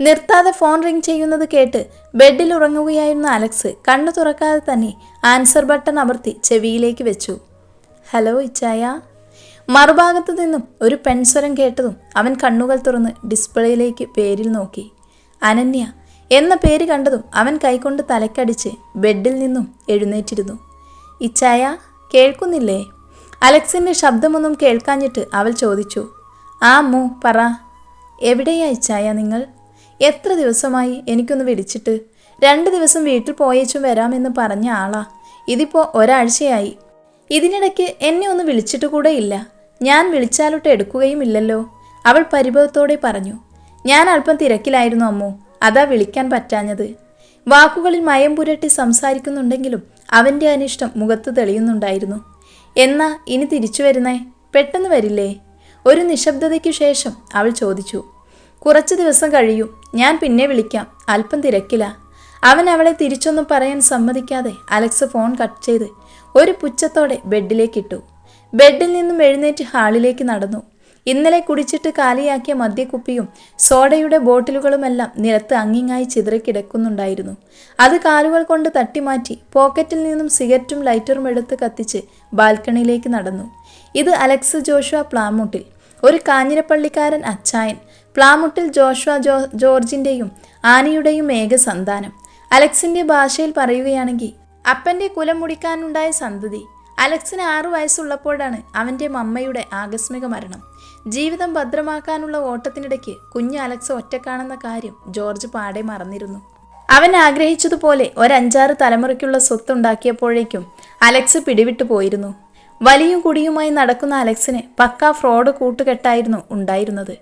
നിർത്താതെ phone ring ചെയ്യുന്നത് കേട്ട് ബെഡിൽ ഉറങ്ങുകയായിരുന്ന അലക്സ് കണ്ണു തുറക്കാതെ തന്നെ ആൻസർ ബട്ടൺ അമർത്തി ചെവിയിലേക്ക് വെച്ചു. ഹലോ ഇച്ചായ. മറുഭാഗത്തു നിന്നും ഒരു പെൺസ്വരം കേട്ടതും അവൻ കണ്ണുകൾ തുറന്ന് ഡിസ്പ്ലേയിലേക്ക് പേരിൽ നോക്കി. അനന്യ എന്ന പേര് കണ്ടതും അവൻ കൈകൊണ്ട് തലക്കടിച്ച് ബെഡിൽ നിന്നും എഴുന്നേറ്റിരുന്നു. ഇച്ചായ കേൾക്കുന്നില്ലേ? അലക്സിന്റെ ശബ്ദമൊന്നും കേൾക്കാഞ്ഞിട്ട് അവൾ ചോദിച്ചു. ആ മൂ പറ. എവിടെയാ ഇച്ചായ നിങ്ങൾ? എത്ര ദിവസമായി എനിക്കൊന്ന് വിളിച്ചിട്ട്? രണ്ട് ദിവസം വീട്ടിൽ പോയേച്ചും വരാമെന്ന് പറഞ്ഞ ആളാ. ഇതിപ്പോ ഒരാഴ്ചയായി. ഇതിനിടയ്ക്ക് എന്നെ ഒന്ന് വിളിച്ചിട്ട് കൂടെ ഇല്ല. ഞാൻ വിളിച്ചാലോട്ട് എടുക്കുകയും ഇല്ലല്ലോ. അവൾ പരിഭവത്തോടെ പറഞ്ഞു. ഞാൻ അല്പം തിരക്കിലായിരുന്നു അമ്മോ. അതാ വിളിക്കാൻ പറ്റാഞ്ഞത്. വാക്കുകളിൽ മയം പുരട്ടി സംസാരിക്കുന്നുണ്ടെങ്കിലും അവന്റെ അനിഷ്ടം മുഖത്ത് തെളിയുന്നുണ്ടായിരുന്നു. എന്നാ ഇനി തിരിച്ചു വരുന്നേ? പെട്ടെന്ന് വരില്ലേ? ഒരു നിശബ്ദതയ്ക്കു ശേഷം അവൾ ചോദിച്ചു. കുറച്ച് ദിവസം കഴിയും. ഞാൻ പിന്നെ വിളിക്കാം. അല്പം തിരക്കില. അവൻ അവളെ തിരിച്ചൊന്നും പറയാൻ സമ്മതിക്കാതെ അലക്സ് ഫോൺ കട്ട് ചെയ്ത് ഒരു പുച്ഛത്തോടെ ബെഡിലേക്കിട്ടു. ബെഡിൽ നിന്നും എഴുന്നേറ്റ് ഹാളിലേക്ക് നടന്നു. ഇന്നലെ കുടിച്ചിട്ട് കാലിയാക്കിയ മദ്യക്കുപ്പിയും സോഡയുടെ ബോട്ടിലുകളുമെല്ലാം നിലത്ത് അങ്ങിങ്ങായി ചിതറിക്കിടക്കുന്നുണ്ടായിരുന്നു അത് കാലുകൾ കൊണ്ട് തട്ടിമാറ്റി പോക്കറ്റിൽ നിന്നും സിഗരറ്റും ലൈറ്ററും എടുത്ത് കത്തിച്ച് ബാൽക്കണിയിലേക്ക് നടന്നു. ഇത് അലക്സ് ജോഷുവ പ്ലാമൂട്ടിൽ. ഒരു കാഞ്ഞിരപ്പള്ളിക്കാരൻ അച്ചായൻ. പ്ലാമുട്ടിൽ ജോഷ്വ ജോ ജോർജിന്റെയും ആനയുടെയും ഏക സന്താനം. അലക്സിന്റെ ഭാഷയിൽ പറയുകയാണെങ്കിൽ അപ്പന്റെ കുലം മുടിക്കാനുണ്ടായ സന്തതി. അലക്സിന് ആറു വയസ്സുള്ളപ്പോഴാണ് അവന്റെ മമ്മയുടെ ആകസ്മിക മരണം. ജീവിതം ഭദ്രമാക്കാനുള്ള ഓട്ടത്തിനിടയ്ക്ക് കുഞ്ഞ് അലക്സ് ഒറ്റക്കാണെന്ന കാര്യം ജോർജ് പാടെ മറന്നിരുന്നു. അവൻ ആഗ്രഹിച്ചതുപോലെ ഒരഞ്ചാറ് തലമുറയ്ക്കുള്ള സ്വത്തുണ്ടാക്കിയപ്പോഴേക്കും അലക്സ് പിടിവിട്ടു പോയിരുന്നു. വലിയും കുടിയുമായി നടക്കുന്ന അലക്സിന് പക്ക ഫ്രോഡ് കൂട്ടുകെട്ടായിരുന്നു ഉണ്ടായിരുന്നത്.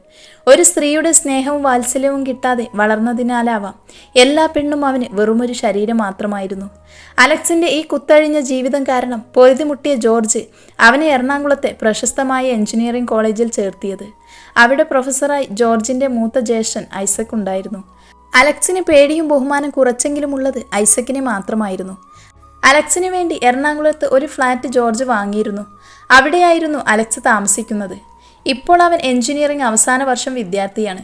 ഒരു സ്ത്രീയുടെ സ്നേഹവും വാത്സല്യവും കിട്ടാതെ വളർന്നതിനാലാവാം എല്ലാ പെണ്ണും അവന് വെറുമൊരു ശരീരം മാത്രമായിരുന്നു. അലക്സിന്റെ ഈ കുത്തഴിഞ്ഞ ജീവിതം കാരണം പൊരുതിമുട്ടിയ ജോർജ് അവനെ എറണാകുളത്തെ പ്രശസ്തമായ എഞ്ചിനീയറിംഗ് കോളേജിൽ ചേർത്തിയത്. അവിടെ പ്രൊഫസറായി ജോർജിന്റെ മൂത്ത ജ്യേഷ്ഠൻ ഐസക് ഉണ്ടായിരുന്നു അലക്സിന് പേടിയും ബഹുമാനം കുറച്ചെങ്കിലും ഉള്ളത് ഐസക്കിനെ മാത്രമായിരുന്നു. അലക്സിന് വേണ്ടി എറണാകുളത്ത് ഒരു ഫ്ലാറ്റ് ജോർജ് വാങ്ങിയിരുന്നു. അവിടെയായിരുന്നു അലക്സ് താമസിക്കുന്നത്. ഇപ്പോൾ അവൻ എഞ്ചിനീയറിംഗ് അവസാന വർഷം വിദ്യാർത്ഥിയാണ്.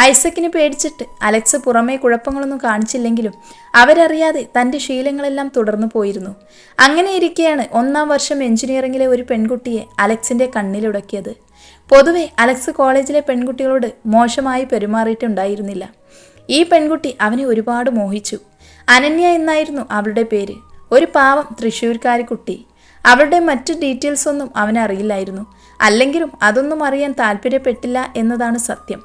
ഐസക്കിന് പേടിച്ചിട്ട് അലക്സ് പുറമേ കുഴപ്പങ്ങളൊന്നും കാണിച്ചില്ലെങ്കിലും അവരറിയാതെ തന്റെ ശീലങ്ങളെല്ലാം തുടർന്നു പോയിരുന്നു. അങ്ങനെ ഇരിക്കെയാണ് ഒന്നാം വർഷം എഞ്ചിനീയറിംഗിലെ ഒരു പെൺകുട്ടിയെ അലക്സിന്റെ കണ്ണിലുടക്കിയത്. പൊതുവെ അലക്സ് കോളേജിലെ പെൺകുട്ടികളോട് മോശമായി പെരുമാറിയിട്ടുണ്ടായിരുന്നില്ല. ഈ പെൺകുട്ടി അവനെ ഒരുപാട് മോഹിച്ചു. അനന്യ എന്നായിരുന്നു അവളുടെ പേര്. ഒരു പാവം തൃശ്ശൂർക്കാരി കുട്ടി. അവളുടെ മറ്റ് ഡീറ്റെയിൽസ് ഒന്നും അവനറിയില്ലായിരുന്നു അല്ലെങ്കിലും അതൊന്നും അറിയാൻ താല്പര്യപ്പെട്ടില്ല എന്നതാണ് സത്യം.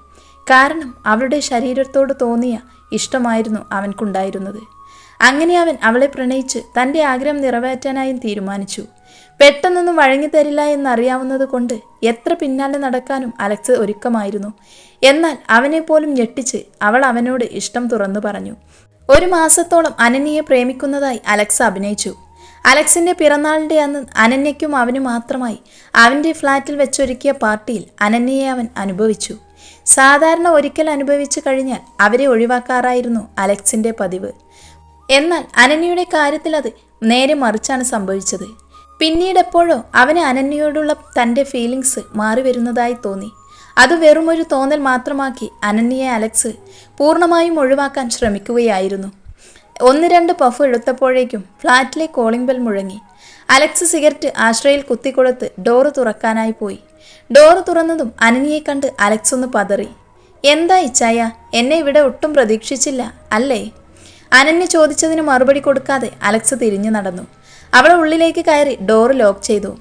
കാരണം അവളുടെ ശരീരത്തോട് തോന്നിയ ഇഷ്ടമായിരുന്നു അവൻക്കുണ്ടായിരുന്നത്. അങ്ങനെ അവൻ അവളെ പ്രണയിച്ച് തന്റെ ആഗ്രഹം നിറവേറ്റാനായും തീരുമാനിച്ചു. പെട്ടെന്നൊന്നും വഴങ്ങിത്തരില്ല എന്നറിയാവുന്നത് കൊണ്ട് എത്ര പിന്നാലെ നടക്കാനും അലക്സ് ഒരുക്കമായിരുന്നു. എന്നാൽ അവനെ പോലും ഞെട്ടിച്ച് അവൾ അവനോട് ഇഷ്ടം തുറന്നു പറഞ്ഞു. ഒരു മാസത്തോളം അനന്യയെ പ്രേമിക്കുന്നതായി അലക്സ് അഭിനയിച്ചു. അലക്സിന്റെ പിറന്നാളിന്റെ അന്ന് അനന്യയ്ക്കും അവന് മാത്രമായി അവന്റെ ഫ്ലാറ്റിൽ വെച്ചൊരുക്കിയ പാർട്ടിയിൽ അനന്യയെ അവൻ അനുഭവിച്ചു. സാധാരണ ഒരിക്കൽ അനുഭവിച്ചു കഴിഞ്ഞാൽ അവരെ ഒഴിവാക്കാറായിരുന്നു അലക്സിന്റെ പതിവ്. എന്നാൽ അനന്യയുടെ കാര്യത്തിൽ അത് നേരെ മറിച്ചാണ് സംഭവിച്ചത്. പിന്നീട് എപ്പോഴോ അവന് അനന്യയോടുള്ള തന്റെ ഫീലിങ്സ് മാറി വരുന്നതായി തോന്നി. അത് വെറുമൊരു തോന്നൽ മാത്രമാക്കി അനന്യയെ അലക്സ് പൂർണമായും ഒഴിവാക്കാൻ ശ്രമിക്കുകയായിരുന്നു. ഒന്ന് രണ്ട് പഫ് എടുത്തപ്പോഴേക്കും ഫ്ലാറ്റിലെ കോളിംഗ് ബെൽ മുഴങ്ങി. അലക്സ് സിഗരറ്റ് ആശ്രയിൽ കുത്തിക്കൊടുത്ത് ഡോറ് തുറക്കാനായി പോയി. ഡോറ് തുറന്നതും അനനിയെ കണ്ട് അലക്സ് ഒന്ന് പതറി. എന്താ ഇച്ചായ? എന്നെ ഇവിടെ ഒട്ടും പ്രതീക്ഷിച്ചില്ല അല്ലേ? അനന്യ ചോദിച്ചതിന് മറുപടി കൊടുക്കാതെ അലക്സ് തിരിഞ്ഞു നടന്നു. അവൾ ഉള്ളിലേക്ക് കയറി ഡോറ് ലോക്ക് ചെയ്തു.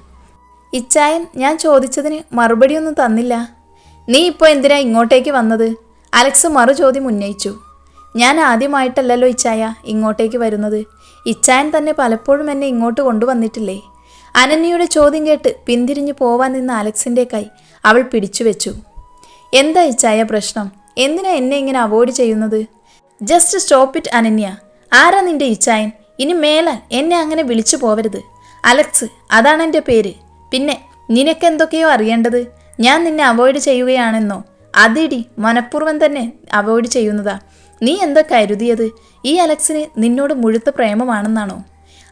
ഇച്ചായൻ ഞാൻ ചോദിച്ചതിന് മറുപടിയൊന്നും തന്നില്ല. നീ ഇപ്പോൾ എന്തിനാ ഇങ്ങോട്ടേക്ക് വന്നത്? അലക്സ് മറു ചോദ്യം ഉന്നയിച്ചു. ഞാൻ ആദ്യമായിട്ടല്ലല്ലോ ഇച്ചായ ഇങ്ങോട്ടേക്ക് വരുന്നത്. ഇച്ചായൻ തന്നെ പലപ്പോഴും എന്നെ ഇങ്ങോട്ട് കൊണ്ടുവന്നിട്ടില്ലേ? അനന്യയുടെ ചോദ്യം കേട്ട് പിന്തിരിഞ്ഞു പോവാൻ നിന്ന അലക്സിന്റെ കൈ അവൾ പിടിച്ചു വെച്ചു. എന്താ ഇച്ചായ പ്രശ്നം? എന്തിനാ എന്നെ ഇങ്ങനെ അവോയ്ഡ് ചെയ്യുന്നത്? Just stop it Ananya. ആരാ നിന്റെ ഇച്ചായൻ? ഇനി മേലാൽ എന്നെ അങ്ങനെ വിളിച്ചു പോവരുത്. അലക്സ് അതാണ് എന്റെ പേര്. പിന്നെ നിനക്കെന്തൊക്കെയോ അറിയേണ്ടത്? ഞാൻ നിന്നെ അവോയ്ഡ് ചെയ്യുകയാണെന്നോ? അതിടി മനഃപൂർവം തന്നെ അവോയ്ഡ് ചെയ്യുന്നതാ. നീ എന്താ കരുതിയത്? ഈ അലക്സിന് നിന്നോട് മുഴുത്ത പ്രേമമാണെന്നാണോ?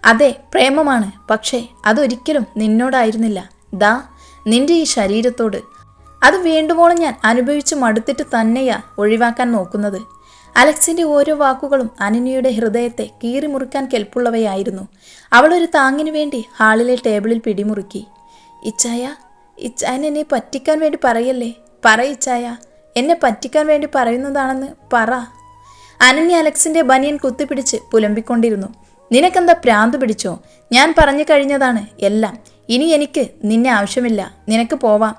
അതെ പ്രേമമാണ്. പക്ഷേ അതൊരിക്കലും നിന്നോടായിരുന്നില്ല. ദാ നിന്റെ ഈ ശരീരത്തോട്. അത് വേണ്ടുവോളം ഞാൻ അനുഭവിച്ച് മടുത്തിട്ട് തന്നെയാ ഒഴിവാക്കാൻ നോക്കുന്നത്. അലക്സിന്റെ ഓരോ വാക്കുകളും അനന്യയുടെ ഹൃദയത്തെ കീറിമുറിക്കാൻ കെൽപ്പുള്ളവയായിരുന്നു. അവളൊരു താങ്ങിനു വേണ്ടി ഹാളിലെ ടേബിളിൽ പിടിമുറുക്കി. ഇച്ചായ ഇച്ചായൻ എന്നെ പറ്റിക്കാൻ വേണ്ടി പറയല്ലേ? പറ ഇച്ചായ. എന്നെ പറ്റിക്കാൻ വേണ്ടി പറയുന്നതാണെന്ന് പറ. അനന്യ അലക്സിന്റെ ബനിയൻ കുത്തിപ്പിടിച്ച് പുലമ്പിക്കൊണ്ടിരുന്നു. നിനക്കെന്താ പ്രാന്ത് പിടിച്ചോ? ഞാൻ പറഞ്ഞു കഴിഞ്ഞതാണ് എല്ലാം. ഇനി എനിക്ക് നിന്നെ ആവശ്യമില്ല. നിനക്ക് പോവാം.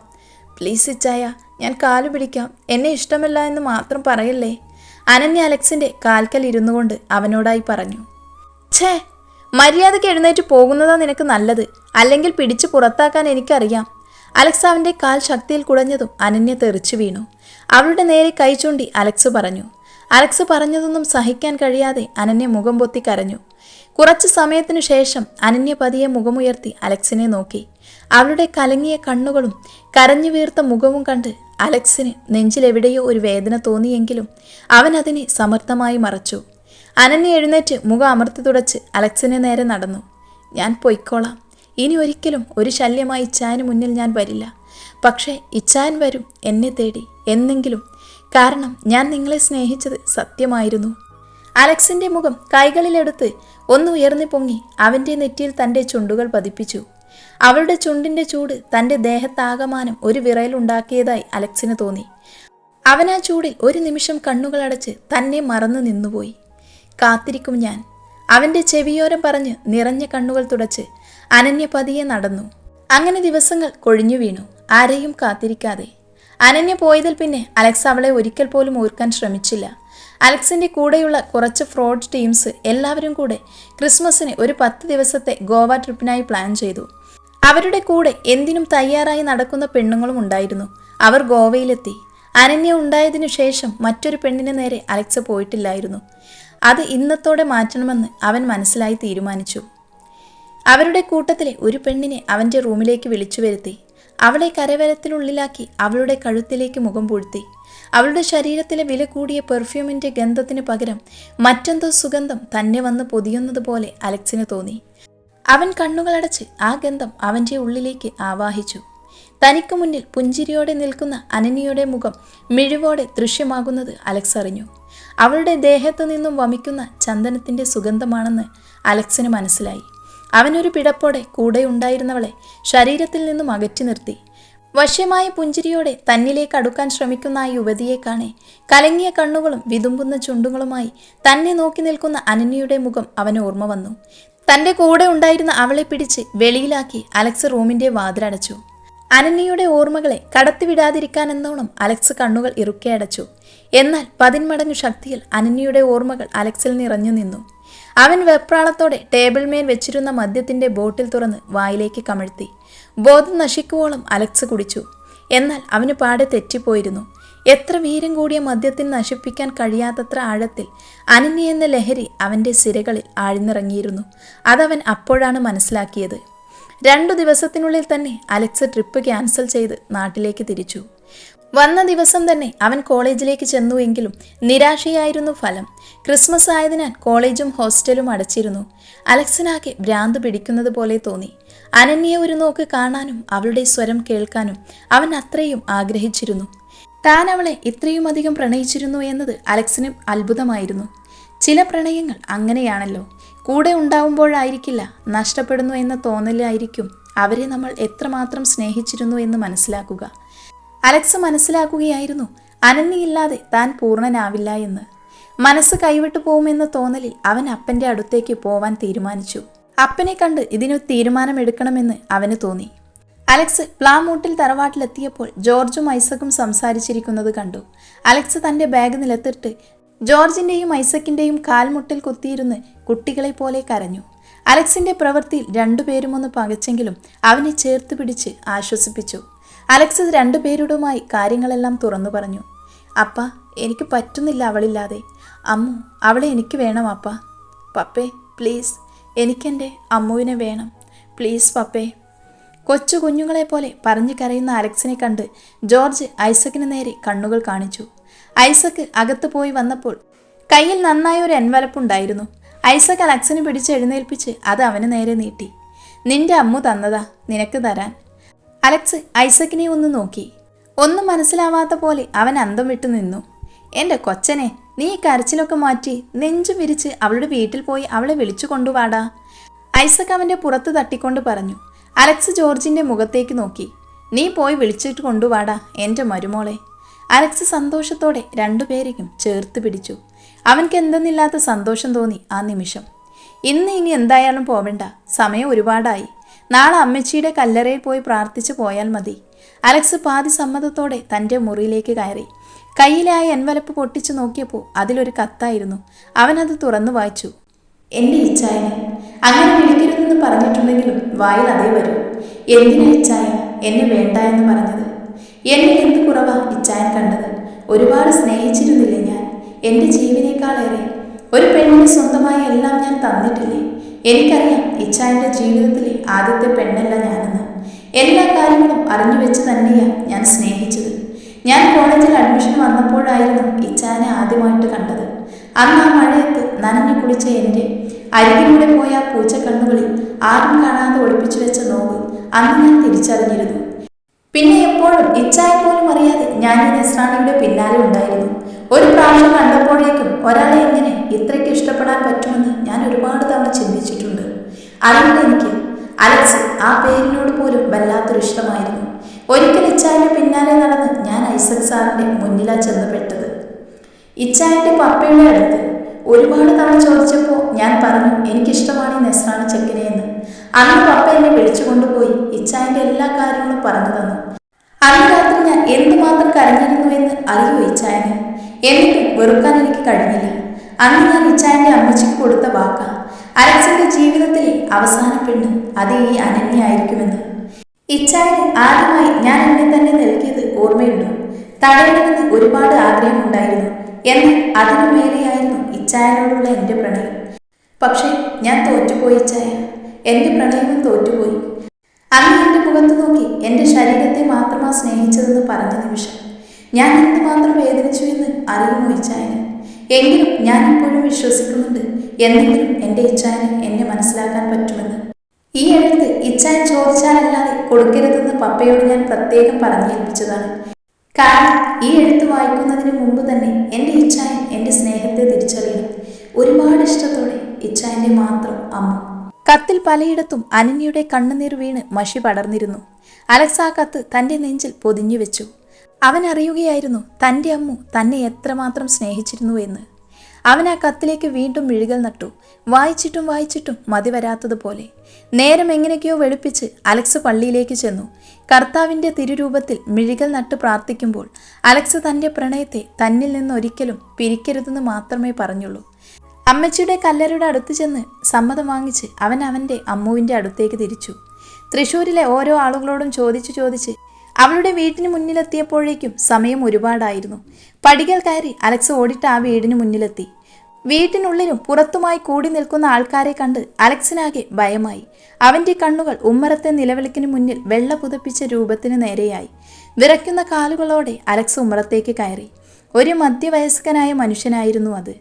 പ്ലീസ് ഇച്ചായ ഞാൻ കാലു പിടിക്കാം. എന്നെ ഇഷ്ടമല്ല എന്ന് മാത്രം പറയല്ലേ? അനന്യ അലക്സിന്റെ കാൽക്കൽ ഇരുന്നു കൊണ്ട് അവനോടായി പറഞ്ഞു. ഛേ മര്യാദയ്ക്ക് എഴുന്നേറ്റ് പോകുന്നതാ നിനക്ക് നല്ലത്. അല്ലെങ്കിൽ പിടിച്ച് പുറത്താക്കാൻ എനിക്കറിയാം. അലക്സ് അവന്റെ കാൽ ശക്തിയിൽ കുടഞ്ഞതും അനന്യ തെറിച്ചു വീണു. അവളുടെ നേരെ കൈ ചൂണ്ടി അലക്സ് പറഞ്ഞു. അലക്സ് പറഞ്ഞതൊന്നും സഹിക്കാൻ കഴിയാതെ അനന്യ മുഖം പൊത്തി കരഞ്ഞു. കുറച്ചു സമയത്തിനു ശേഷം അനന്യ പതിയെ മുഖമുയർത്തി അലക്സിനെ നോക്കി. അവളുടെ കലങ്ങിയ കണ്ണുകളും കരഞ്ഞു വീർത്ത മുഖവും കണ്ട് അലക്സിന് നെഞ്ചിലെവിടെയോ ഒരു വേദന തോന്നിയെങ്കിലും അവൻ അതിനെ സമർത്ഥമായി മറച്ചു. അനന്യ എഴുന്നേറ്റ് മുഖം അമർത്തി തുടച്ച് അലക്സിനെ നേരെ നടന്നു. ഞാൻ പൊയ്ക്കോളാം. ഇനി ഒരിക്കലും ഒരു ശല്യമായി ഇച്ചാന് മുന്നിൽ ഞാൻ വരില്ല. പക്ഷേ ഇച്ചാൻ വരും എന്നെ തേടി. എന്നെങ്കിലും. കാരണം ഞാൻ നിങ്ങളെ സ്നേഹിച്ചത് സത്യമായിരുന്നു. അലക്സിന്റെ മുഖം കൈകളിലെടുത്ത് ഒന്ന് ഉയർന്നു പൊങ്ങി അവന്റെ നെറ്റിയിൽ തന്റെ ചുണ്ടുകൾ പതിപ്പിച്ചു. അവളുടെ ചുണ്ടിന്റെ ചൂട് തന്റെ ദേഹത്താകമാനം ഒരു വിറയിലുണ്ടാക്കിയതായി അലക്സിന് തോന്നി. അവൻ ആ ചൂടിൽ ഒരു നിമിഷം കണ്ണുകളടച്ച് തന്നെ മറന്നു നിന്നുപോയി. കാത്തിരിക്കും ഞാൻ. അവന്റെ ചെവിയോരം പറഞ്ഞ് നിറഞ്ഞ കണ്ണുകൾ തുടച്ച് അനന്യ പതിയെ നടന്നു. അങ്ങനെ ദിവസങ്ങൾ കൊഴിഞ്ഞു വീണു. ആരെയും കാത്തിരിക്കാതെ. അനന്യ പോയതിൽ പിന്നെ അലക്സ് അവളെ ഒരിക്കൽ പോലും ഓർക്കാൻ ശ്രമിച്ചില്ല. അലക്സിന്റെ കൂടെയുള്ള കുറച്ച് ഫ്രോഡ് ടീംസ് എല്ലാവരും കൂടെ ക്രിസ്മസിന് ഒരു പത്ത് ദിവസത്തെ ഗോവ ട്രിപ്പിനായി പ്ലാൻ ചെയ്തു. അവരുടെ കൂടെ എന്തിനും തയ്യാറായി നടക്കുന്ന പെണ്ണുങ്ങളും ഉണ്ടായിരുന്നു. അവർ ഗോവയിലെത്തി. അനന്യ ഉണ്ടായതിനു ശേഷം മറ്റൊരു പെണ്ണിന് നേരെ അലക്സ് പോയിട്ടില്ലായിരുന്നു. അത് ഇന്നത്തോടെ മാറ്റണമെന്ന് അവൻ മനസ്സിലായി തീരുമാനിച്ചു. അവരുടെ കൂട്ടത്തിലെ ഒരു പെണ്ണിനെ അവന്റെ റൂമിലേക്ക് വിളിച്ചു വരുത്തി. അവളെ കരവരത്തിനുള്ളിലാക്കി അവളുടെ കഴുത്തിലേക്ക് മുഖം പൂഴ്ത്തി. അവളുടെ ശരീരത്തിലെ വില കൂടിയ പെർഫ്യൂമിന്റെ ഗന്ധത്തിന് പകരം മറ്റെന്തോ സുഗന്ധം തന്നെ വന്ന് പൊതിയുന്നത് പോലെ അലക്സിന് തോന്നി. അവൻ കണ്ണുകളടച്ച് ആ ഗന്ധം അവന്റെ ഉള്ളിലേക്ക് ആവാഹിച്ചു. തനിക്ക് മുന്നിൽ പുഞ്ചിരിയോടെ നിൽക്കുന്ന അനനിയുടെ മുഖം മിഴിവോടെ ദൃശ്യമാകുന്നത് അലക്സ് അറിഞ്ഞു. അവളുടെ ദേഹത്തു നിന്നും വമിക്കുന്ന ചന്ദനത്തിന്റെ സുഗന്ധമാണെന്ന് അലക്സിന് മനസ്സിലായി. അവനൊരു പിടപ്പോടെ കൂടെ ഉണ്ടായിരുന്നവളെ ശരീരത്തിൽ നിന്നും അകറ്റി നിർത്തി. വശ്യമായ പുഞ്ചിരിയോടെ തന്നിലേക്ക് അടുക്കാൻ ശ്രമിക്കുന്ന ആ യുവതിയെ കാണെ കലങ്ങിയ കണ്ണുകളും വിതുമ്പുന്ന ചുണ്ടുകളുമായി തന്നെ നോക്കി നിൽക്കുന്ന അനന്യയുടെ മുഖം അവന് ഓർമ്മ വന്നു. തന്റെ കൂടെ ഉണ്ടായിരുന്ന അവളെ പിടിച്ച് വെളിയിലാക്കി അലക്സ് റൂമിന്റെ വാതിലടച്ചു. അനന്യയുടെ ഓർമ്മകളെ കടത്തിവിടാതിരിക്കാനെന്നോണം അലക്സ് കണ്ണുകൾ ഇറുക്കെ അടച്ചു. എന്നാൽ പതിന്മടങ്ങു ശക്തിയിൽ അനന്യയുടെ ഓർമ്മകൾ അലക്സിൽ നിറഞ്ഞു നിന്നു. അവൻ വെപ്രാളത്തോടെ ടേബിൾ മേൽ വെച്ചിരുന്ന മദ്യത്തിന്റെ ബോട്ടിൽ തുറന്ന് വായിലേക്ക് കമഴ്ത്തി. ബോധം നശിക്കുവോളം അലക്സ് കുടിച്ചു. എന്നാൽ അവന് പാടെ തെറ്റിപ്പോയിരുന്നു. എത്ര വീരം കൂടിയ മദ്യത്തിൽ നശിപ്പിക്കാൻ കഴിയാത്തത്ര ആഴത്തിൽ അനന്യ എന്ന ലഹരി അവന്റെ സിരകളിൽ ആഴ്ന്നിറങ്ങിയിരുന്നു. അതവൻ അപ്പോഴാണ് മനസ്സിലാക്കിയത്. രണ്ടു ദിവസത്തിനുള്ളിൽ തന്നെ അലക്സ് ട്രിപ്പ് ക്യാൻസൽ ചെയ്ത് നാട്ടിലേക്ക് തിരിച്ചു. വന്ന ദിവസം തന്നെ അവൻ കോളേജിലേക്ക് ചെന്നുവെങ്കിലും നിരാശയായിരുന്നു ഫലം. ക്രിസ്മസ് ആയതിനാൽ കോളേജും ഹോസ്റ്റലും അടച്ചിരുന്നു. അലക്സിനാകെ ഭ്രാന്ത് പിടിക്കുന്നത് പോലെ തോന്നി. അനന്യെ ഒരു നോക്ക് കാണാനും അവളുടെ സ്വരം കേൾക്കാനും അവൻ അത്രയും ആഗ്രഹിച്ചിരുന്നു. താൻ അവളെ ഇത്രയും അധികം പ്രണയിച്ചിരുന്നു എന്നത് അലക്സിന് അത്ഭുതമായിരുന്നു. ചില പ്രണയങ്ങൾ അങ്ങനെയാണല്ലോ. കൂടെ ഉണ്ടാവുമ്പോഴായിരിക്കില്ല നഷ്ടപ്പെടുന്നു എന്ന തോന്നലായിരിക്കും അവരെ നമ്മൾ എത്രമാത്രം സ്നേഹിച്ചിരുന്നു എന്ന് മനസ്സിലാക്കുക. അലക്സ് മനസ്സിലാക്കുകയായിരുന്നു അനന്യയില്ലാതെ താൻ പൂർണനാവില്ല എന്ന്. മനസ്സ് കൈവിട്ടു പോകുമെന്ന തോന്നലിൽ അവൻ അപ്പന്റെ അടുത്തേക്ക് പോവാൻ തീരുമാനിച്ചു. അപ്പനെ കണ്ട് ഇതിനൊരു തീരുമാനമെടുക്കണമെന്ന് അവന് തോന്നി. അലക്സ് പ്ലാമൂട്ടിൽ തറവാട്ടിലെത്തിയപ്പോൾ ജോർജും ഐസക്കും സംസാരിച്ചിരിക്കുന്നത് കണ്ടു. അലക്സ് തന്റെ ബാഗ് നിലത്തിട്ട് ജോർജിന്റെയും ഐസക്കിന്റെയും കാൽമുട്ടിൽ കുത്തിയിരുന്ന് കുട്ടികളെ പോലെ കരഞ്ഞു. അലക്സിന്റെ പ്രവൃത്തിയിൽ രണ്ടുപേരും ഒന്ന് പകച്ചെങ്കിലും അവനെ ചേർത്ത് പിടിച്ച് ആശ്വസിപ്പിച്ചു. അലക്സ് രണ്ടുപേരോടുമായി കാര്യങ്ങളെല്ലാം തുറന്നു പറഞ്ഞു. അപ്പ എനിക്ക് പറ്റുന്നില്ല അവളില്ലാതെ. അമ്മു അവളെ എനിക്ക് വേണം അപ്പ. പപ്പേ പ്ലീസ് എനിക്കെന്റെ അമ്മുവിനെ വേണം. പ്ലീസ് പപ്പേ. കൊച്ചു കുഞ്ഞുങ്ങളെ പോലെ പറഞ്ഞു കരയുന്ന അലക്സിനെ കണ്ട് ജോർജ് ഐസക്കിന് നേരെ കണ്ണുകൾ കാണിച്ചു. ഐസക്ക് അകത്ത് പോയി വന്നപ്പോൾ കയ്യിൽ നന്നായ ഒരു എൻവലപ്പുണ്ടായിരുന്നു ഐസക് അലക്സിനെ പിടിച്ച് എഴുന്നേൽപ്പിച്ച് അത് അവന് നേരെ നീട്ടി. നിന്റെ അമ്മു തന്നതാ നിനക്ക് തരാൻ. അലക്സ് ഐസക്കിനെ ഒന്ന് നോക്കി. ഒന്നും മനസ്സിലാവാത്ത പോലെ അവൻ അന്തം വിട്ടു നിന്നു. എന്റെ കൊച്ചനെ നീ കരച്ചിലൊക്കെ മാറ്റി നെഞ്ചു വിരിച്ച് അവളുടെ വീട്ടിൽ പോയി അവളെ വിളിച്ചു കൊണ്ടുവാടാ. ഐസക് അവന്റെ പുറത്ത് തട്ടിക്കൊണ്ട് പറഞ്ഞു. അലക്സ് ജോർജിന്റെ മുഖത്തേക്ക് നോക്കി. നീ പോയി വിളിച്ചിട്ട് കൊണ്ടുവാടാ എന്റെ മരുമോളെ. അലക്സ് സന്തോഷത്തോടെ രണ്ടുപേരെയും ചേർത്ത് പിടിച്ചു. അവൻക്ക് എന്തെന്നില്ലാത്ത സന്തോഷം തോന്നി ആ നിമിഷം. ഇന്ന് ഇനി എന്തായാലും പോവണ്ട. സമയം ഒരുപാടായി. നാളെ അമ്മച്ചിയുടെ കല്ലറയിൽ പോയി പ്രാർത്ഥിച്ചു പോയാൽ മതി. അലക്സ് പാതി സമ്മതത്തോടെ തന്റെ മുറിയിലേക്ക് കയറി. കയ്യിലെ ആ എൻവലപ്പ് പൊട്ടിച്ചു നോക്കിയപ്പോൾ അതിലൊരു കത്തായിരുന്നു. അവനത് തുറന്നു വായിച്ചു. എന്റെ ഇച്ഛായനെ അങ്ങനെ വിളിക്കരുതെന്ന് പറഞ്ഞിട്ടുണ്ടെങ്കിലും വായിൽ അതേ വരും. എന്തിനാ ഇച്ഛായ എന്നെ വേണ്ട എന്ന് പറഞ്ഞത്? എന്നെ എന്ത് കുറവാ ഇച്ഛായൻ കണ്ടത്? ഒരുപാട് സ്നേഹിച്ചിരുന്നില്ലേ ഞാൻ? എന്റെ ജീവനേക്കാളേറെ. ഒരു പെണ്ണിന് സ്വന്തമായി എല്ലാം ഞാൻ തന്നിട്ടില്ലേ? എനിക്കറിയാം ഇച്ഛായന്റെ ജീവിതത്തിലെ ആദ്യത്തെ പെണ്ണല്ല ഞാനെന്ന്. എല്ലാ കാര്യങ്ങളും അറിഞ്ഞു വെച്ച് തന്നെയാണ് ഞാൻ സ്നേഹിച്ചത്. ഞാൻ കോളേജിൽ അഡ്മിഷൻ വന്നപ്പോഴായിരുന്നു ഇച്ചാനെ ആദ്യമായിട്ട് കണ്ടത്. അന്ന് ആ മഴയത്ത് നനഞ്ഞു കുളിച്ച എന്റെ അരികിലൂടെ പോയ ആ പൂച്ചക്കണ്ണുകളിൽ ആരും കാണാതെ ഒളിപ്പിച്ചു വെച്ച നോവ് അന്ന് ഞാൻ തിരിച്ചറിഞ്ഞിരുന്നു. പിന്നെ എപ്പോഴും ഇച്ചായ പോലും അറിയാതെ ഞാൻ നസ്രാണിയുടെ പിന്നാലെ ഉണ്ടായിരുന്നു. ഒരു പ്രാവശ്യം കണ്ടപ്പോഴേക്കും ഒരാളെ എങ്ങനെ ഇത്രയ്ക്ക് ഇഷ്ടപ്പെടാൻ പറ്റുമെന്ന് ഞാൻ ഒരുപാട് തവണ ചിന്തിച്ചിട്ടുണ്ട്. അതുകൊണ്ട് എനിക്ക് അലക്സ് ആ പേരിനോട് പോലും വല്ലാത്തൊരു ഇഷ്ടമായിരുന്നു ഒരിക്കൽ ഇച്ചായന്റെ പിന്നാലെ നടന്ന് സാറിന്റെ മുന്നിലാ ചെന്ന് പെട്ടത്. ഇച്ചായന്റെ പപ്പയുടെ അടുത്ത് ഒരുപാട് തവണ ചോദിച്ചപ്പോൾ ഞാൻ പറഞ്ഞു എനിക്കിഷ്ടമാണ് ഈ നെസ്രാണ് ചെക്കനെ എന്ന്. അന്ന് പപ്പ എന്നെ വിളിച്ചു കൊണ്ടുപോയി ഇച്ചായന്റെ എല്ലാ കാര്യങ്ങളും പറഞ്ഞു തന്നു. അന്ന് രാത്രി ഞാൻ എന്തുമാത്രം കരഞ്ഞിരുന്നു എന്ന് അറിയോ ഇച്ചായന്? എന്നിട്ടും വെറുക്കാൻ എനിക്ക് കഴിഞ്ഞില്ല. അന്ന് ഞാൻ ഇച്ചായന്റെ അമ്മച്ചിക്ക് കൊടുത്ത വാക്ക അലക്സിന്റെ ജീവിതത്തിലെ അവസാന പെണ്ണ് അത് ഈ അനന്യായിരിക്കുമെന്ന് ഇച്ചായന് ആദ്യമായി ഞാൻ എന്നെ തന്നെ നൽകിയത് ഓർമ്മയുണ്ടോ? തടയണമെന്ന് ഒരുപാട് ആഗ്രഹമുണ്ടായിരുന്നു എന്നാൽ അതിനു മേലെയായിരുന്നു ഇച്ചായനോടുള്ള എന്റെ പ്രണയം. പക്ഷേ ഞാൻ തോറ്റുപോയി ഇച്ചായ. എന്റെ പ്രണയവും തോറ്റുപോയി. അന്ന് എന്റെ മുഖത്ത് നോക്കി എന്റെ ശരീരത്തെ മാത്രമാ സ്നേഹിച്ചതെന്ന് പറഞ്ഞ നിമിഷം ഞാൻ എന്തുമാത്രം വേദനിച്ചു എന്ന് അറിയുമോ ഇച്ചായന്? എങ്കിലും ഞാൻ ഇപ്പോഴും വിശ്വസിക്കുന്നുണ്ട് എന്തെങ്കിലും എന്റെ ഇച്ചായന് എന്നെ മനസ്സിലാക്കാൻ പറ്റുമെന്ന്. ഈ എഴുത്ത് ഇച്ചായൻ ചോദിച്ചാലല്ലാതെ കൊടുക്കരുതെന്ന് പപ്പയോട് ഞാൻ പ്രത്യേകം പറഞ്ഞേൽപ്പിച്ചതാണ്. കാരണം ഈ എഴുത്ത് വായിക്കുന്നതിന് മുമ്പ് തന്നെ എന്റെ ഇച്ഛായൻ എന്റെ സ്നേഹത്തെ തിരിച്ചറിയണം. ഒരുപാട് ഇഷ്ടത്തോടെ ഇച്ഛായന്റെ മാത്രം അമ്മ. കത്തിൽ പലയിടത്തും അനന്യയുടെ കണ്ണുനീർ വീണ് മഷി പടർന്നിരുന്നു. അലക്സ് ആ കത്ത് തന്റെ നെഞ്ചിൽ പൊതിഞ്ഞു വെച്ചു. അവൻ അറിയുകയായിരുന്നു തന്റെ അമ്മു തന്നെ എത്രമാത്രം സ്നേഹിച്ചിരുന്നു എന്ന് അവൻ ആ കത്തിലേക്ക് വീണ്ടും മിഴികൾ നട്ടു. വായിച്ചിട്ടും വായിച്ചിട്ടും മതി വരാത്തതുപോലെ. നേരം എങ്ങനെയൊക്കെയോ വെളുപ്പിച്ച് അലക്സ് പള്ളിയിലേക്ക് ചെന്നു. കർത്താവിന്റെ തിരുരൂപത്തിൽ മിഴികൾ നട്ട് പ്രാർത്ഥിക്കുമ്പോൾ അലക്സ് തന്റെ പ്രണയത്തെ തന്നിൽ നിന്ന് ഒരിക്കലും പിരിക്കരുതെന്ന് മാത്രമേ പറഞ്ഞുള്ളൂ. അമ്മച്ചിയുടെ കല്ലറയുടെ അടുത്ത് ചെന്ന് സമ്മതം വാങ്ങിച്ച് അവൻ അവന്റെ അമ്മുവിന്റെ അടുത്തേക്ക് തിരിച്ചു. തൃശ്ശൂരിലെ ഓരോ ആളുകളോടും ചോദിച്ചു ചോദിച്ച് അവളുടെ വീട്ടിന് മുന്നിലെത്തിയപ്പോഴേക്കും സമയം ഒരുപാടായിരുന്നു. പടികൾ കയറി അലക്സ് ഓടിട്ട് ആ വീടിന് മുന്നിലെത്തി. വീട്ടിനുള്ളിലും പുറത്തുമായി കൂടി നിൽക്കുന്ന ആൾക്കാരെ കണ്ട് അലക്സിനാകെ ഭയമായി. അവന്റെ കണ്ണുകൾ ഉമ്മറത്തെ നിലവിളിക്കിന് മുന്നിൽ വെള്ള പുതപ്പിച്ച രൂപത്തിന് നേരെയായി. വിറയ്ക്കുന്ന കാലുകളോടെ അലക്സ് ഉമ്മറത്തേക്ക് കയറി. ഒരു മധ്യവയസ്കനായ മനുഷ്യനായിരുന്നു അത്.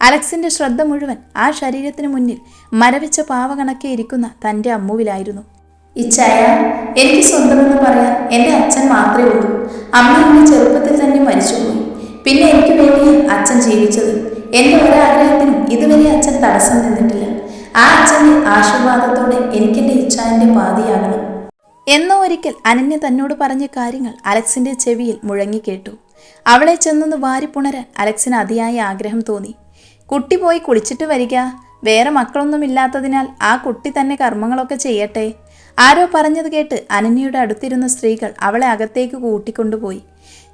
അലക്സിന്റെ ശ്രദ്ധ മുഴുവൻ ആ ശരീരത്തിന് മുന്നിൽ മരവിച്ച പാവ കണക്കെ ഇരിക്കുന്ന തന്റെ അമ്മുവിലായിരുന്നു. ഇച്ചായ എനിക്ക് സ്വന്തമെന്ന് പറയാൻ എന്റെ അച്ഛൻ മാത്രമേ ഉള്ളൂ. അമ്മ എന്നെ ചെറുപ്പത്തിൽ തന്നെ മരിച്ചുപോയി. പിന്നെ എനിക്ക് വേണ്ടി അച്ഛൻ ജീവിച്ചത് ഒരാഗ്രഹത്തിന് ഇതുവരെ അച്ഛൻ തടസ്സം നിന്നിട്ടില്ല. ആ അച്ഛന്റെ ആശീർവാദത്തോടെ എനിക്കെന്റെ ഇച്ഛാന്റെ പാതിയാകണം. എന്നോ ഒരിക്കൽ അനന്യ തന്നോട് പറഞ്ഞ കാര്യങ്ങൾ അലക്സിന്റെ ചെവിയിൽ മുഴങ്ങിക്കേട്ടു അവളെ ചെന്നൊന്ന് വാരിപ്പുണരാൻ അലക്സിന് അതിയായ ആഗ്രഹം തോന്നി. കുട്ടി പോയി കുളിച്ചിട്ട് വരിക. വേറെ മക്കളൊന്നുമില്ലാത്തതിനാൽ ആ കുട്ടി തന്നെ കർമ്മങ്ങളൊക്കെ ചെയ്യട്ടെ. ആരോ പറഞ്ഞത് കേട്ട് അനന്യയുടെ അടുത്തിരുന്ന സ്ത്രീകൾ അവളെ അകത്തേക്ക് കൂട്ടിക്കൊണ്ടുപോയി.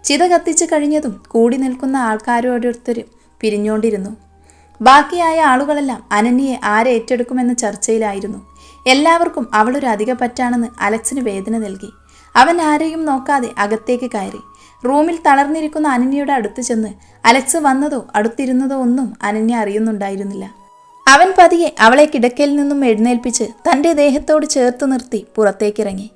ചിത കത്തിച്ച് കഴിഞ്ഞതും കൂടി നിൽക്കുന്ന ആൾക്കാരോരോരുത്തരും പിരിഞ്ഞോണ്ടിരുന്നു. ബാക്കിയായ ആളുകളെല്ലാം അനന്യയെ ആരെ ഏറ്റെടുക്കുമെന്ന ചർച്ചയിലായിരുന്നു. എല്ലാവർക്കും അവളൊരു അധിക പറ്റാണെന്ന് അലക്സിന് വേദന നൽകി. അവൻ ആരെയും നോക്കാതെ അകത്തേക്ക് കയറി. റൂമിൽ തളർന്നിരിക്കുന്ന അനന്യയുടെ അടുത്ത് ചെന്ന് അലക്സ് വന്നതോ അടുത്തിരുന്നതോ ഒന്നും അനന്യ അറിയുന്നുണ്ടായിരുന്നില്ല. അവൻ പതിയെ അവളെ കിടക്കയിൽ നിന്നും എഴുന്നേൽപ്പിച്ച് തന്റെ ദേഹത്തോട് ചേർത്ത് നിർത്തി പുറത്തേക്കിറങ്ങി.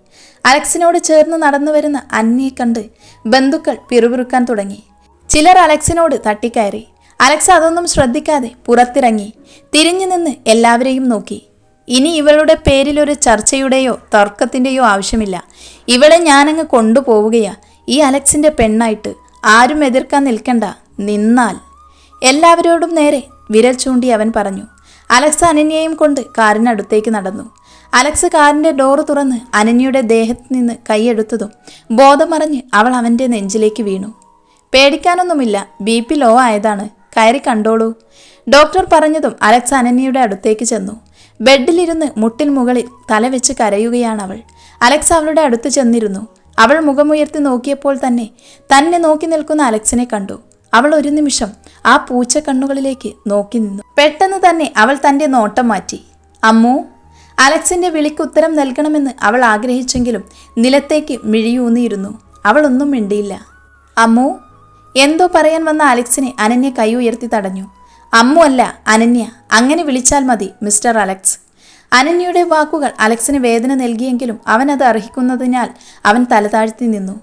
അലക്സിനോട് ചേർന്ന് നടന്നു വരുന്ന അന്നയെ കണ്ട് ബന്ധുക്കൾ പിറുപിറുക്കാൻ തുടങ്ങി. ചിലർ അലക്സിനോട് തട്ടിക്കയറി. അലക്സ് അതൊന്നും ശ്രദ്ധിക്കാതെ പുറത്തിറങ്ങി. തിരിഞ്ഞു നിന്ന് എല്ലാവരെയും നോക്കി. ഇനി ഇവളുടെ പേരിലൊരു ചർച്ചയുടെയോ തർക്കത്തിന്റെയോ ആവശ്യമില്ല. ഇവളെ ഞാനങ്ങ് കൊണ്ടുപോവുകയാ. ഈ അലക്സിന്റെ പെണ്ണായിട്ട് ആരും എതിർക്കാൻ നിൽക്കണ്ട. നിന്നാൽ. എല്ലാവരോടും നേരെ വിരൽ ചൂണ്ടി അവൻ പറഞ്ഞു. അലക്സ് അനന്യയും കൊണ്ട് കാറിനടുത്തേക്ക് നടന്നു. അലക്സ് കാറിന്റെ ഡോറ് തുറന്ന് അനന്യയുടെ ദേഹത്ത് നിന്ന് കൈയെടുത്തതും ബോധമറിഞ്ഞ് അവൾ അവന്റെ നെഞ്ചിലേക്ക് വീണു. പേടിക്കാനൊന്നുമില്ല. ബി പി ലോ ആയതാണ്. കയറി കണ്ടോളൂ. ഡോക്ടർ പറഞ്ഞതും അലക്സ് അനന്യയുടെ അടുത്തേക്ക് ചെന്നു. ബെഡിലിരുന്ന് മുട്ടിൽ മുകളിൽ തല വെച്ച് കരയുകയാണ് അവൾ അലക്സ് അവളുടെ അടുത്ത് ചെന്നിരുന്നു. അവൾ മുഖമുയർത്തി നോക്കിയപ്പോൾ തന്നെ തന്നെ നോക്കി നിൽക്കുന്ന അലക്സിനെ കണ്ടു. അവൾ ഒരു നിമിഷം ആ പൂച്ച കണ്ണുകളിലേക്ക് നോക്കി നിന്നു. പെട്ടെന്ന് തന്നെ അവൾ തന്റെ നോട്ടം മാറ്റി. അമ്മു അലക്സിന്റെ വിളിക്ക് ഉത്തരം നൽകണമെന്ന് അവൾ ആഗ്രഹിച്ചെങ്കിലും നിലത്തേക്ക് മിഴിയൂന്നിയിരുന്നു. അവളൊന്നും മിണ്ടിയില്ല. അമ്മു എന്തോ പറയാൻ വന്ന അലക്സിനെ അനന്യ കൈ ഉയർത്തി തടഞ്ഞു. അമ്മു അല്ല അനന്യ. അങ്ങനെ വിളിച്ചാൽ മതി മിസ്റ്റർ അലക്സ്. അനന്യയുടെ വാക്കുകൾ അലക്സിന് വേദന നൽകിയെങ്കിലും അവൻ അത് അർഹിക്കുന്നതിനാൽ അവൻ തലതാഴ്ത്തി നിന്നു.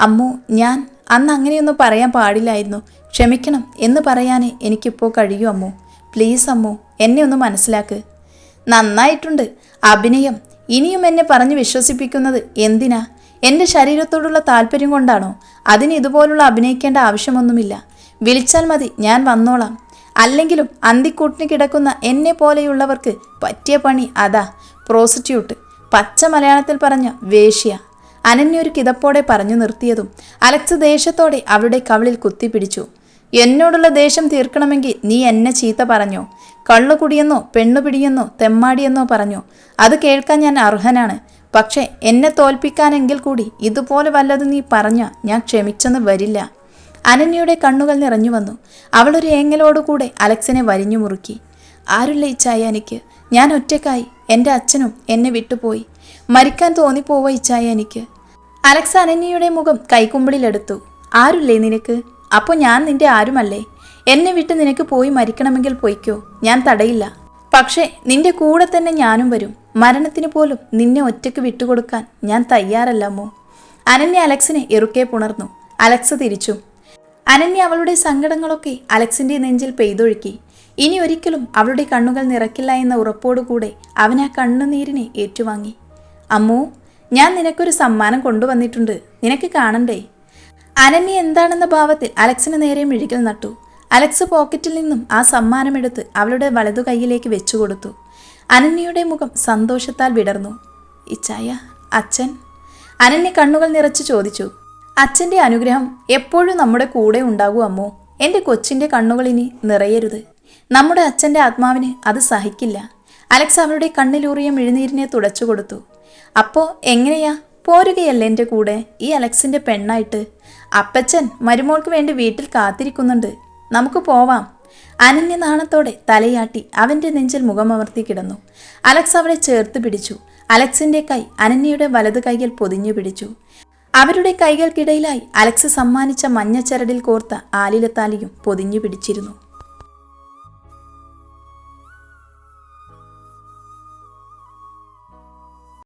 അമ്മു ഞാൻ അന്ന് അങ്ങനെയൊന്നും പറയാൻ പാടില്ലായിരുന്നു. ക്ഷമിക്കണം എന്ന് പറയാനേ എനിക്കിപ്പോൾ കഴിയൂ അമ്മു. പ്ലീസ് അമ്മു എന്നെ ഒന്ന് മനസ്സിലാക്ക്. നന്നായിട്ടുണ്ട്. അഭിനയം. ഇനിയും എന്നെ പറഞ്ഞു വിശ്വസിപ്പിക്കുന്നത് എന്തിനാ? എന്റെ ശരീരത്തോടുള്ള താല്പര്യം കൊണ്ടാണോ? അതിന് ഇതുപോലുള്ള അഭിനയിക്കേണ്ട ആവശ്യമൊന്നുമില്ല. വിളിച്ചാൽ മതി ഞാൻ വന്നോളാം. അല്ലെങ്കിലും അന്തിക്കൂട്ടിന് കിടക്കുന്ന എന്നെ പോലെയുള്ളവർക്ക് പറ്റിയ പണി അതാ പ്രോസിറ്റ്യൂട്ട് പച്ച മലയാളത്തിൽ പറഞ്ഞ വേഷ്യ. അനന്യ ഒരു കിതപ്പോടെ പറഞ്ഞു നിർത്തിയതും അലക്സ് ദേഷ്യത്തോടെ അവരുടെ കവിളിൽ കുത്തിപ്പിടിച്ചു. എന്നോടുള്ള ദേഷ്യം തീർക്കണമെങ്കിൽ നീ എന്നെ ചീത്ത പറഞ്ഞോ? കള്ളുകുടിയെന്നോ പെണ്ണുപിടിയെന്നോ തെമ്മാടിയെന്നോ പറഞ്ഞോ? അത് കേൾക്കാൻ ഞാൻ അർഹനാണ്. പക്ഷേ എന്നെ തോൽപ്പിക്കാനെങ്കിൽ കൂടി ഇതുപോലെ വല്ലതും നീ പറഞ്ഞ ഞാൻ ക്ഷമിച്ചെന്ന് വരില്ല. അനന്യയുടെ കണ്ണുകൾ നിറഞ്ഞു വന്നു. അവളൊരു ഏങ്ങലോടുകൂടെ അലക്സിനെ വരിഞ്ഞു മുറുക്കി. ആരുല്ല ഇച്ചായ എനിക്ക്? ഞാൻ ഒറ്റക്കായി എന്റെ അച്ഛനും എന്നെ വിട്ടുപോയി. മരിക്കാൻ തോന്നിപ്പോവ ഇച്ചായ എനിക്ക്. അലക്സ് അനന്യയുടെ മുഖം കൈക്കുമ്പിളിലെടുത്തു. ആരുല്ലേ നിനക്ക്? അപ്പോൾ ഞാൻ നിന്റെ ആരുമല്ലേ? എന്നെ വിട്ട് നിനക്ക് പോയി മരിക്കണമെങ്കിൽ പോയിക്കോ. ഞാൻ തടയില്ല. പക്ഷേ നിന്റെ കൂടെ തന്നെ ഞാനും വരും. മരണത്തിന് പോലും നിന്നെ ഒറ്റയ്ക്ക് വിട്ടുകൊടുക്കാൻ ഞാൻ തയ്യാറല്ലമ്മോ അനന്യ അലക്സിനെ എറുക്കെ പുണർന്നു. അലക്സ് തിരിച്ചു. അനന്യ അവളുടെ സങ്കടങ്ങളൊക്കെ അലക്സിന്റെ നെഞ്ചിൽ പെയ്തൊഴുക്കി. ഇനി ഒരിക്കലും അവളുടെ കണ്ണുകൾ നിറക്കില്ല എന്ന ഉറപ്പോടുകൂടെ അവൻ ആ കണ്ണുനീരിനെ ഏറ്റുവാങ്ങി. അമ്മു ഞാൻ നിനക്കൊരു സമ്മാനം കൊണ്ടുവന്നിട്ടുണ്ട്. നിനക്ക് കാണണ്ടേ? അനന്യ എന്താണെന്ന ഭാവത്തിൽ അലക്സിന് നേരെ മിഴികൾ നട്ടു. അലക്സ് പോക്കറ്റിൽ നിന്നും ആ സമ്മാനമെടുത്ത് അവളുടെ വലതു കൈയിലേക്ക് വെച്ചു കൊടുത്തു. അനന്യയുടെ മുഖം സന്തോഷത്താൽ വിടർന്നു. ഇച്ചായ അച്ഛൻ? അനന്യ കണ്ണുകൾ നിറച്ച് ചോദിച്ചു. അച്ഛന്റെ അനുഗ്രഹം എപ്പോഴും നമ്മുടെ കൂടെ ഉണ്ടാകൂ അമ്മോ. എന്റെ കൊച്ചിന്റെ കണ്ണുകൾ ഇനി നിറയരുത്. നമ്മുടെ അച്ഛന്റെ ആത്മാവിന് അത് സഹിക്കില്ല. അലക്സ് അവളുടെ കണ്ണിലൂറിയ മിഴുനീരിനെ തുടച്ചു കൊടുത്തു. അപ്പോൾ എങ്ങനെയാ? പോരുകയല്ല എന്റെ കൂടെ? ഈ അലക്സിന്റെ പെണ്ണായിട്ട്. അപ്പച്ചൻ മരുമോൾക്ക് വേണ്ടി വീട്ടിൽ കാത്തിരിക്കുന്നുണ്ട്. നമുക്ക് പോവാം. അനന്യ നാണത്തോടെ തലയാട്ടി അവന്റെ നെഞ്ചിൽ മുഖമമർത്തി കിടന്നു. അലക്സ് അവളെ ചേർത്ത് പിടിച്ചു. അലക്സിന്റെ കൈ അനന്യയുടെ വലത് കൈയിൽ പൊതിഞ്ഞു പിടിച്ചു. അവരുടെ കൈകൾക്കിടയിലായി അലക്സ് സമ്മാനിച്ച മഞ്ഞച്ചരടിൽ കോർത്ത ആലിലത്താലിയും പൊതിഞ്ഞു പിടിച്ചിരുന്നു.